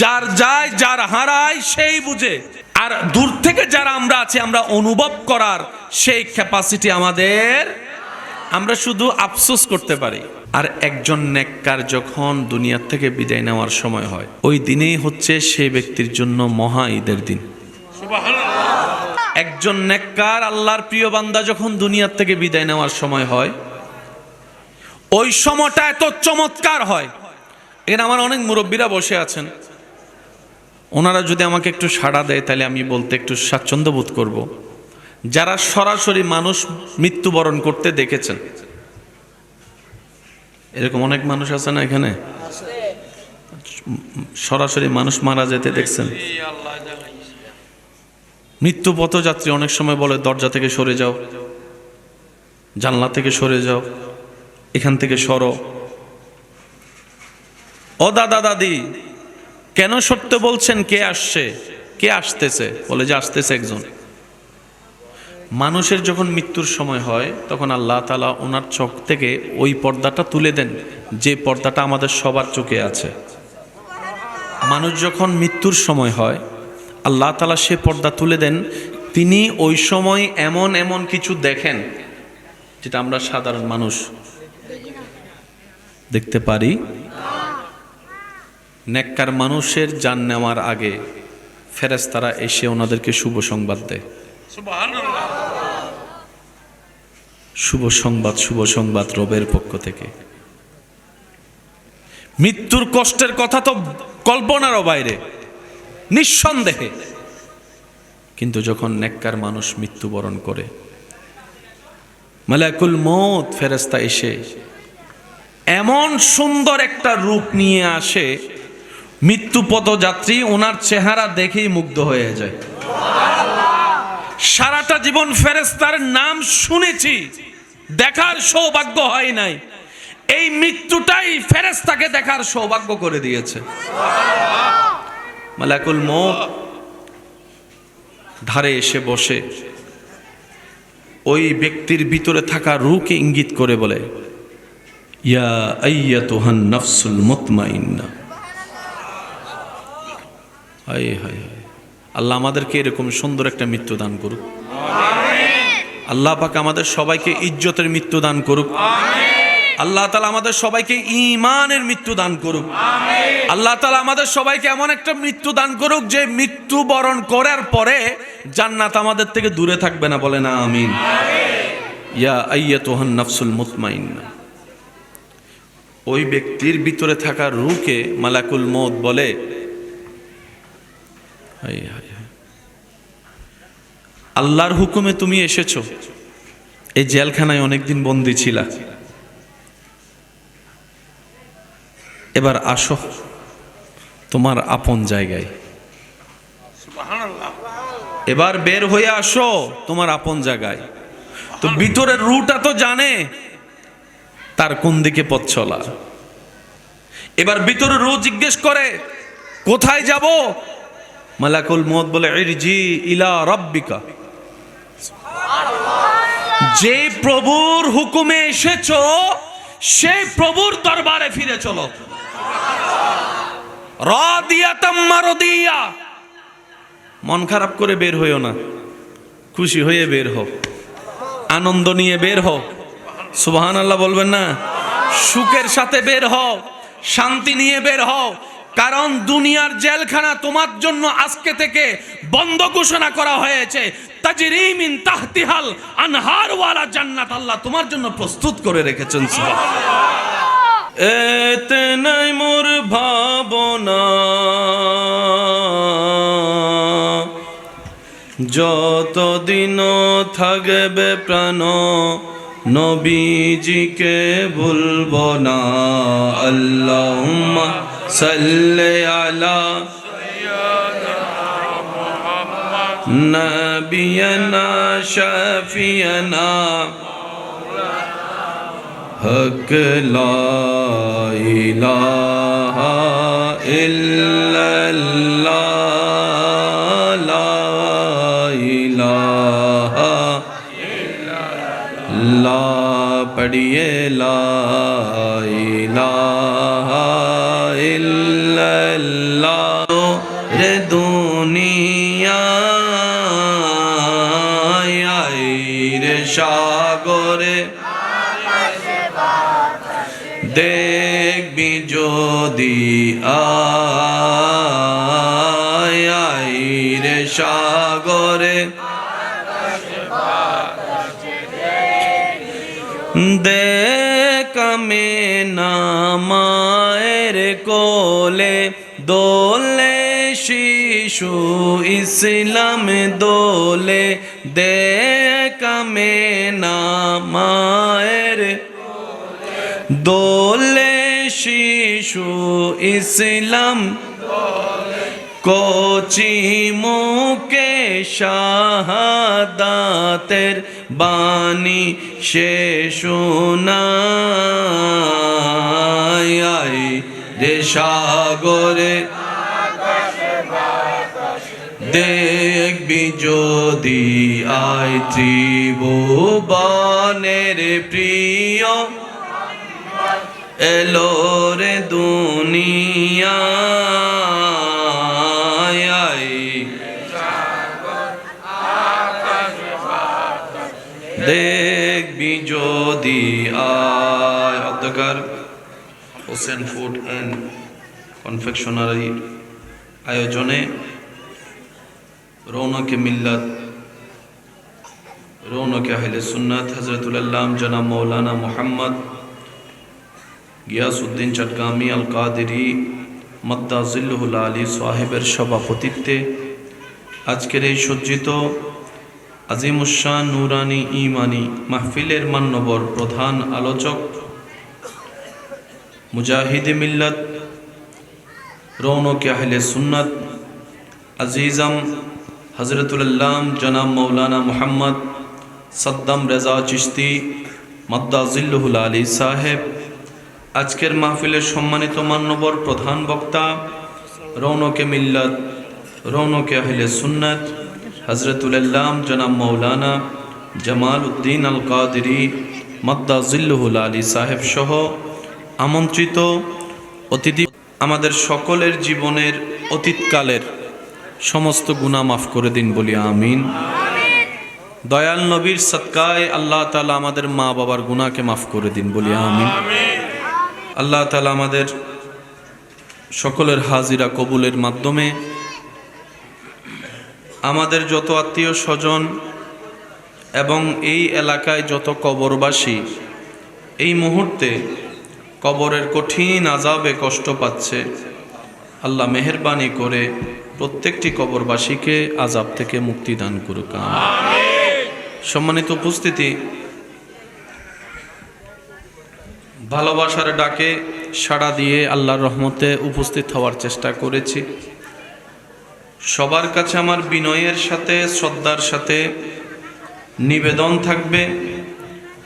যার যায়, যার হারায়, সেই বুঝে। আর দূর থেকে যারা আমরা আছি, আমরা অনুভব করার সেই ক্যাপাসিটি আমাদের, আমরা শুধু আফসোস করতে পারি। আর একজন নেককার যখন দুনিয়ার থেকে বিদায় নেওয়ার সময় হয়, ওই দিনেই হচ্ছে সেই ব্যক্তির জন্য মহা ঈদের দিন। একজন নেককার আল্লাহর প্রিয় বান্দা যখন দুনিয়ার থেকে বিদায় নেওয়ার সময় হয়, ওই সময়টা এত চমৎকার হয়। এখানে আমার অনেক মুরব্বীরা বসে আছেন। ওনারা যদি আমাকে একটু সাড়া দেয়, তাহলে আমি বলতে একটু স্বাচ্ছন্দ্য বোধ করব। যারা সরাসরি মানুষ মৃত্যুবরণ করতে দেখেছেন, এরকম অনেক মানুষ আছে না এখানে? সরাসরি মানুষ মারা যেতে দেখছেন। মৃত্যু পথযাত্রী অনেক সময় বলে, দরজা থেকে সরে যাও, জানলা থেকে সরে যাও, এখান থেকে সরো। ও দাদা, দাদি কেন সত্য বলছেন কে আসছে? কে আসতেছে? বলে যে আসতেছে একজন। মানুষের যখন মৃত্যুর সময় হয়, তখন আল্লাহ তালা ওনার চোখ থেকে ওই পর্দাটা তুলে দেন, যে পর্দাটা আমাদের সবার চোখে আছে। মানুষ যখন মৃত্যুর সময় হয়, আল্লাহ তালা সে পর্দা তুলে দেন, তিনি ওই সময় এমন এমন কিছু দেখেন, যেটা আমরা সাধারণ মানুষ দেখতে পারি। নেককার মানুষের যান নেওয়ার আগে ফেরেস্তারা এসে ওনাদেরকে শুভ সংবাদ দেয়। শুভ সংবাদ শুভ সংবাদ রবের পক্ষ থেকে। মৃত্যুর কষ্টের কথা তো কল্পনারও বাইরে, নিঃসন্দেহে। কিন্তু যখন নেককার মানুষ মৃত্যুবরণ করে মালাকুল মত ফেরেস্তা এসে এমন সুন্দর একটা রূপ নিয়ে আসে মৃত্যু পথযাত্রী ওনার চেহারা দেখেই মুগ্ধ হয়ে যায়। সারাটা জীবন ফেরেস্তার নাম শুনেছি, দেখার সৌভাগ্য হয় নাই। এই মৃত্যুটাই ফেরেস্তাকে দেখার সৌভাগ্য করে দিয়েছে। মালাকুল মত ধারে এসে বসে, ওই ব্যক্তির ভিতরে থাকা রুকে ইঙ্গিত করে বলে, ইয়া আইয়া তোহান নাফসুল মুতমাইন্না। আল্লাহ আমাদেরকে এরকম সুন্দর একটা মৃত্যু দান করুক। আল্লাহ পাক আমাদের সবাইকে ইজ্জতের মৃত্যু দান করুক। আল্লাহ তালা আমাদের সবাইকে ইমানের মৃত্যু দান করুক। আল্লাহ তালা আমাদের সবাইকে এমন একটা মৃত্যু দান করুক যে মৃত্যু বরণ করার পরে জান্নাত আমাদের থেকে দূরে থাকবে না বলে না, আমিন। ইয়া আইয়া তোহান নাফসুল মুতমাইন্না। ওই ব্যক্তির ভিতরে থাকা রুকে মালাকুল মত বলে। আল্লাহর হুকুমে তুমি এসেছ। এই জেলখানায় অনেকদিন বন্দি ছিলা। এবার আসো তোমার আপন জায়গায়। এবার বের হয়ে আসো তোমার আপন জায়গায়। তো ভিতরের রুটা তো জানে তার কোন দিকে পথ চলা। এবার ভিতরে রু জিজ্ঞেস করে, কোথায় যাব? মালাকুল মত বলে, ইরজি ইলা রব্বিকা। যে প্রভুর হুকুমে এসেছ, সেই প্রভুর দরবারে ফিরে চলো। মন খারাপ করে বের হইও না। খুশি হয়ে বের হও। আনন্দ নিয়ে বের হও। সুবহান আল্লাহ বলবেন না? সুখের সাথে বের হও। শান্তি নিয়ে বের হও। কারণ দুনিয়ার জেলখানা তোমার জন্য আজকে থেকে বন্ধ ঘোষণা করা হয়েছে। তাজরিমিন তাহতিহাল আনহার ওয়ালা জান্নাত আল্লাহ তোমার জন্য প্রস্তুত করে রেখেছেন এতে নাই মোর ভাবনা। যতদিন থাকবে প্রাণ, নবীজিকে ভুলব না। আল্লাহ صل على نبينا شافينا. حق لا إله إلا الله. লা পড়িয়ে লা ইলাহা ইল্লাল্লাহ রে দুনিয়ায় আই রে সাগরে দেখবি যদি আয় দেখামে নামায়ের কোলে দোলে শিশু ইসলাম দোলে দেখামে নামায়ের দোলে শিশু ইসলাম কচি মুকে শাহাদাতের বাণী সে শোনাই রে সাগরে দেখবি যদি আই ত্রিভুবনের প্রিয়। এলো রে দুনিয়া হোসেন ফুড অ্যান্ড কনফেকশনারি আয়োজনে রৌনকে মিল্লাত, রৌনকে আহলে সুন্নাত হজরতুল্লাহ জনাব মৌলানা মোহাম্মদ গিয়াসউদ্দিন চটগামি আল কাদেরি মদ্দা জিল্লুল আলী সাহেবের সভাপতিত্বে আজকের এই সজ্জিত আজিমুসান নুরানি ইমানি মাহফিলের মান্যবর প্রধান আলোচক মুজাহিদে মিল্লাত রৌনকে আহলে সুন্নাত আজিজম হজরতুল্লাম জনাব মৌলানা মোহাম্মদ সদ্দাম রেজা চিস্তি মদ্দা জিল্লুল আলী সাহেব আজকের মাহফিলের সম্মানিত মান্যবর প্রধান বক্তা রৌনকে মিল্লাত রৌনকে আহলে সুন্নাত হজরতুল্লাম জনাব মৌলানা জামাল উদ্দিন আল কাদেরি মদ্দা জিল্লুল আলী সাহেব সহ আমন্ত্রিত অতিথি আমাদের সকলের জীবনের অতীতকালের সমস্ত গুণা মাফ করে দিন বলি আমিন। দয়াল নবীর সৎকায় আল্লাহ তালা আমাদের মা বাবার গুণাকে মাফ করে দিন বলি আমিন। আল্লাহ তালা আমাদের সকলের হাজিরা কবুলের মাধ্যমে আমাদের যত আত্মীয় স্বজন এবং এই এলাকায় যত কবরবাসী এই মুহূর্তে কবরের কঠিন আজাবে কষ্ট পাচ্ছে। আল্লাহ মেহরবানি করে প্রত্যেকটি কবরবাসীকে আজাব থেকে মুক্তি দান করুক সম্মানিত উপস্থিতি ভালোবাসার ডাকে সাড়া দিয়ে আল্লাহর রহমতে উপস্থিত হওয়ার চেষ্টা করেছি। সবার কাছে আমার বিনয়ের সাথে শ্রদ্ধার সাথে নিবেদন থাকবে।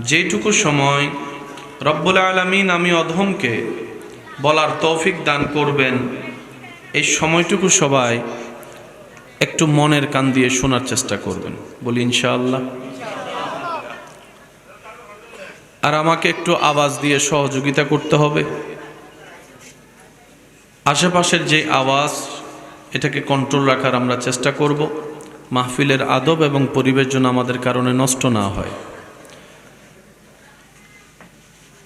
যেটুকু সময় রব্বুল আলমিন, আমি অধমকে বলার তৌফিক দান করবেন। এই সময়টুকু সবাই একটু মনের কান দিয়ে শোনার চেষ্টা করবেন। বলি, ইনশাআল্লাহ। আর আমাকে একটু আওয়াজ দিয়ে সহযোগিতা করতে হবে। আশেপাশের যে আওয়াজ, এটাকে কন্ট্রোল রাখার আমরা চেষ্টা করব। মাহফিলের আদব এবং পরিবেশ যেন আমাদের কারণে নষ্ট না হয়।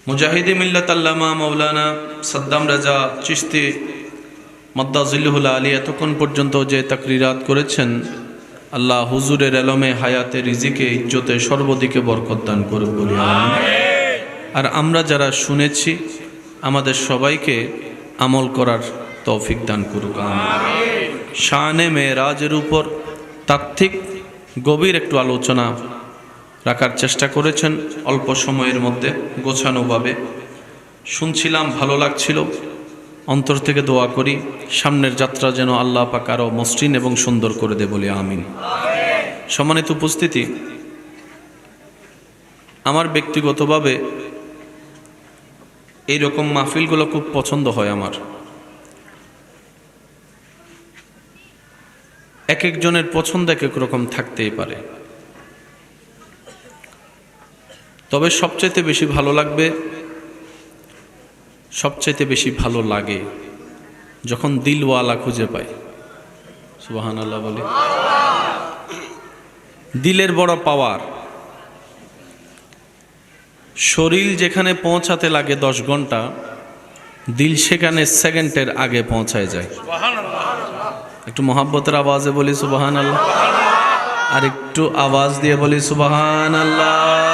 মুজাহিদি মিল্লাত আল্লামা মৌলানা সাদ্দাম রাজা চিস্তি মদ্দাজিল্লুল আলী এতক্ষণ পর্যন্ত যে তাকরিরাত করেছেন আল্লাহ হুজুরের এলমে হায়াতে রিজিকে ইজ্জতে সর্বদিকে বরকত দান করুক বলি আর আমরা যারা শুনেছি আমাদের সবাইকে আমল করার তৌফিক দান করুক। শানে মেয়েরাজের উপর তাত্ত্বিক গভীর একটু আলোচনা রাখার চেষ্টা করেছেন অল্প সময়ের মধ্যে গোছানোভাবে। শুনছিলাম ভালো লাগছিল। অন্তর থেকে দোয়া করি, সামনের যাত্রা যেন আল্লাহ পাক আরও মসৃণ এবং সুন্দর করে দে বলে আমিন। সম্মানিত উপস্থিতি, আমার ব্যক্তিগতভাবে এই রকম মাহফিলগুলো খুব পছন্দ হয় আমার। এক একজনের পছন্দ এক এক রকম থাকতেই পারে। তবে সবচাইতে বেশি ভালো লাগবে সবচাইতে বেশি ভালো লাগে যখন দিলওয়ালা খুঁজে পায়। সুবাহান আল্লাহ বলি। দিলের বড় পাওয়ার। শরীর যেখানে পৌঁছাতে লাগে দশ ঘণ্টা দিল সেখানে সেকেন্ডের আগে পৌঁছায় যায়। একটু মহাব্বতের আওয়াজে বলি সুবাহান আল্লাহ আর একটু আওয়াজ দিয়ে বলি সুবাহান আল্লাহ